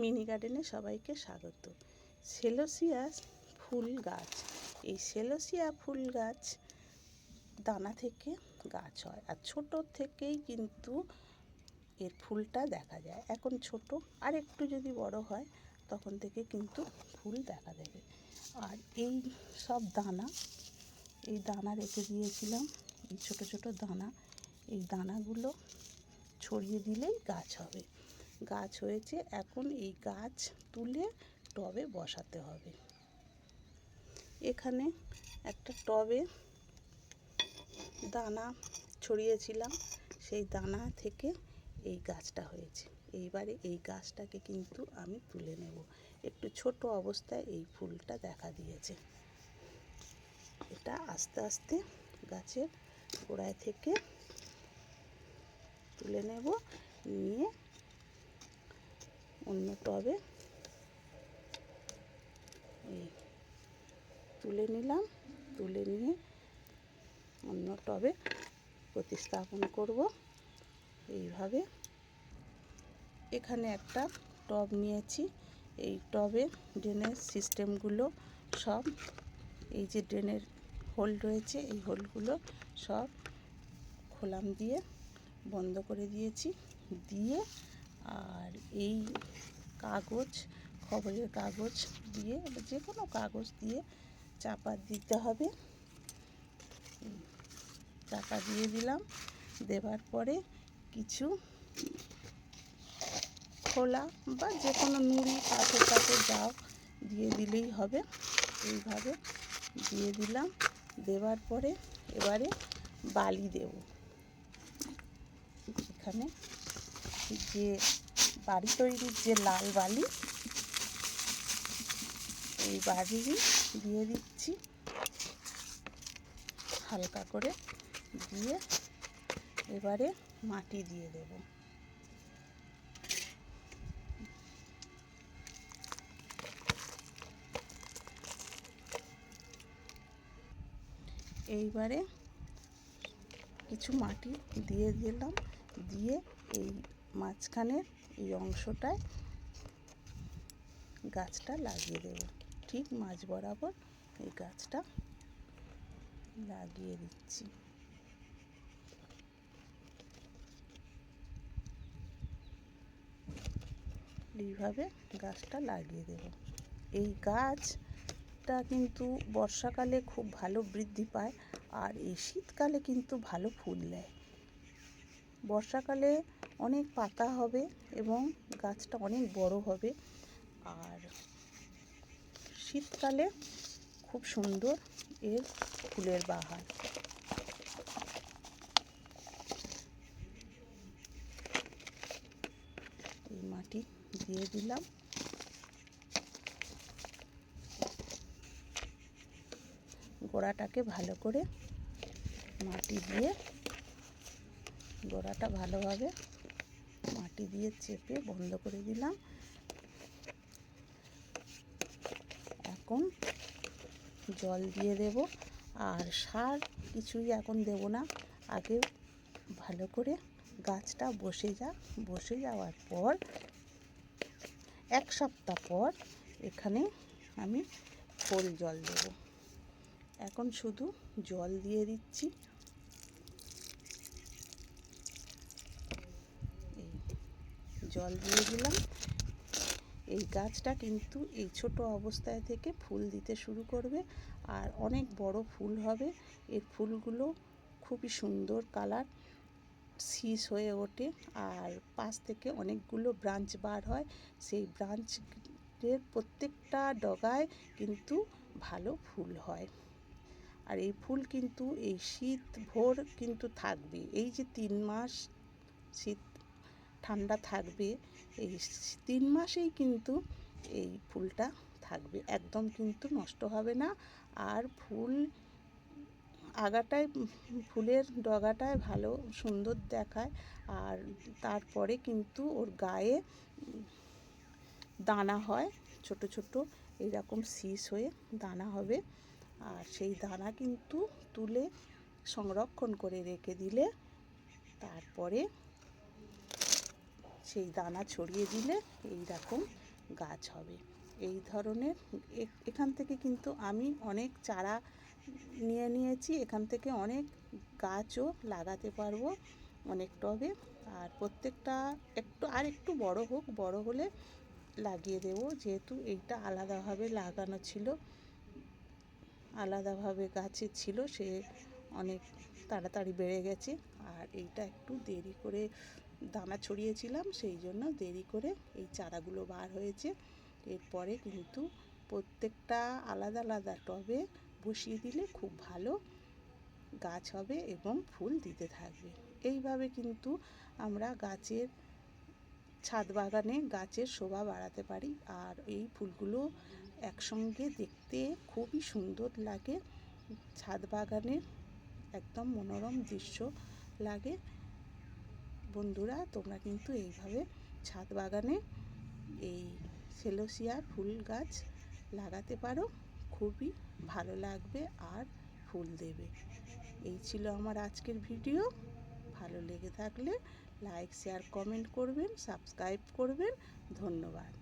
Mini গার্ডেনে সবাইকে স্বাগত। সেলোসিয়াস ফুল গাছ। এই সেলোসিয়া ফুল গাছ দানা থেকে গাছ হয় আর ছোট থেকেই কিন্তু এর ফুলটা দেখা যায়। এখন ছোট আর একটু যদি বড় হয়, তখন থেকে কিন্তু ফুল দেখা দেবে। আর এই সব দানা, এই দানা রেখে দিয়েছিলাম, এই ছোট ছোট দানা, এই দানাগুলো ছড়িয়ে দিলেই গাছ হবে। গাছ হয়েছে, এখন এই গাছ তুলে টবে বসাতে হবে। এখানে একটা টবে দানা ছড়িয়েছিলাম, সেই দানা থেকে এই গাছটা হয়েছে। এইবারে এই গাছটাকে কিন্তু আমি তুলে নেব। একটু ছোট অবস্থায় এই ফুলটা দেখা দিয়েছে। এটা আস্তে আস্তে গাছের গোড়ায় থেকে তুলে নেব, নিয়ে অন্য টবে এই তুলে নিলাম, তুলে নিয়ে অন্য টবে প্রতিস্থাপন করব এইভাবে। এখানে একটা টব নিয়েছি। এই টবে ড্রেনের সিস্টেমগুলো সব, এই যে ড্রেনের হোল রয়েছে, এই হোলগুলো সব খোলাম দিয়ে বন্ধ করে দিয়েছি। দিয়ে আর এই কাগজ, খবরের কাগজ দিয়ে যে কোনো কাগজ দিয়ে চাপা দিতে হবে। চাপা দিয়ে দিলাম। দেওয়ার পরে কিছু খোলা বা যে কোনো নুড়ি পাথর পাথর যাও, দিয়ে দিলেই হবে। এইভাবে দিয়ে দিলাম। দেওয়ার পরে এবারে বালি দেব। এখানে যে বাড়ি তৈরির যে লাল বালি, এই বালি দিয়ে দিচ্ছি। হালকা করে দিয়ে এবারে মাটি দিয়ে দেব। এইবারে কিছু মাটি দিয়ে দিলাম। দিয়ে এই মাঝখানের এই অংশটায় গাছটা লাগিয়ে দেব। ঠিক মাঝ বরাবর এই গাছটা লাগিয়ে দিচ্ছি। এইভাবে গাছটা লাগিয়ে দেব। এই গাছটা কিন্তু বর্ষাকালে খুব ভালো বৃদ্ধি পায় আর এই শীতকালে কিন্তু ভালো ফুল দেয়। বর্ষাকালে অনেক পাতা হবে এবং গাছটা অনেক বড় হবে। আর শীতকালে খুব সুন্দর এর ফুলের বাহার। এই মাটি দিয়ে দিলাম। গোড়াটাকে ভালো করে মাটি দিয়ে গোড়াটা ভালোভাবে মাটি দিয়ে চেপে বন্ধ করে দিলাম। এখন জল দিয়ে দেব। আর সার কিছুই এখন দেব না। আগে ভালো করে গাছটা বসে যাক বসে যাওয়ার পর, এক সপ্তাহ পর এখানে আমি খোল জল দেব। এখন শুধু জল দিয়ে দিচ্ছি এই জল দিয়ে দিলাম। এই গাছটা কিন্তু এই ছোট অবস্থায় থেকে ফুল দিতে শুরু করবে আর অনেক বড় ফুল হবে। এর ফুলগুলো খুবই সুন্দর কালার, শীষ হয়ে ওঠে আর পাশ থেকে অনেকগুলো ব্রাঞ্চ বার হয়। সেই ব্রাঞ্চের প্রত্যেকটা ডগায় কিন্তু ভালো ফুল হয়। আর এই ফুল কিন্তু এই শীত ভোর কিন্তু থাকবে এই যে তিন মাস শীত ঠান্ডা থাকবে, এই তিন মাসেই কিন্তু এই ফুলটা থাকবে। একদম কিন্তু নষ্ট হবে না। আর ফুল আগাটায়, ফুলের ডগাটায় ভালো সুন্দর দেখায়। আর তারপরে কিন্তু ওর গায়ে দানা হয়, ছোট ছোট এইরকম শীষ হয়ে দানা হবে। আর সেই দানা কিন্তু তুলে সংরক্ষণ করে রেখে দিলে তারপরে সেই দানা ছড়িয়ে দিলে এই রকম গাছ হবে। এই ধরনের এখান থেকে কিন্তু আমি অনেক চারা নিয়ে নিয়েছি। এখান থেকে অনেক গাছও লাগাতে পারব অনেক টবে আর প্রত্যেকটা একটু, আর একটু বড় হোক, বড় হলে লাগিয়ে দেবো। যেহেতু এইটা আলাদাভাবে লাগানো ছিল, আলাদাভাবে গাছে ছিল, সে অনেক তাড়াতাড়ি বেড়ে গেছে। আর এইটা একটু দেরি করে দানা ছড়িয়েছিলাম, সেই জন্য দেরি করে এই চারাগুলো বার হয়েছে। এরপরে কিন্তু প্রত্যেকটা আলাদা আলাদা টবে বসিয়ে দিলে খুব ভালো গাছ হবে এবং ফুল দিতে থাকবে। এইভাবে কিন্তু আমরা গাছের ছাদ বাগানে গাছের শোভা বাড়াতে পারি আর এই ফুলগুলো একসঙ্গে দেখতে খুবই সুন্দর লাগে। ছাদ বাগানের একদম মনোরম দৃশ্য লাগে। বন্ধুরা, তোমরা কিন্তু এইভাবে ছাদ বাগানে এই সেলোসিয়া ফুল গাছ লাগাতে পারো। খুবই ভালো লাগবে আর ফুল দেবে। এই ছিল আমার আজকের ভিডিও। ভালো লেগে থাকলে লাইক, শেয়ার, কমেন্ট করবেন, সাবস্ক্রাইব করবেন। ধন্যবাদ।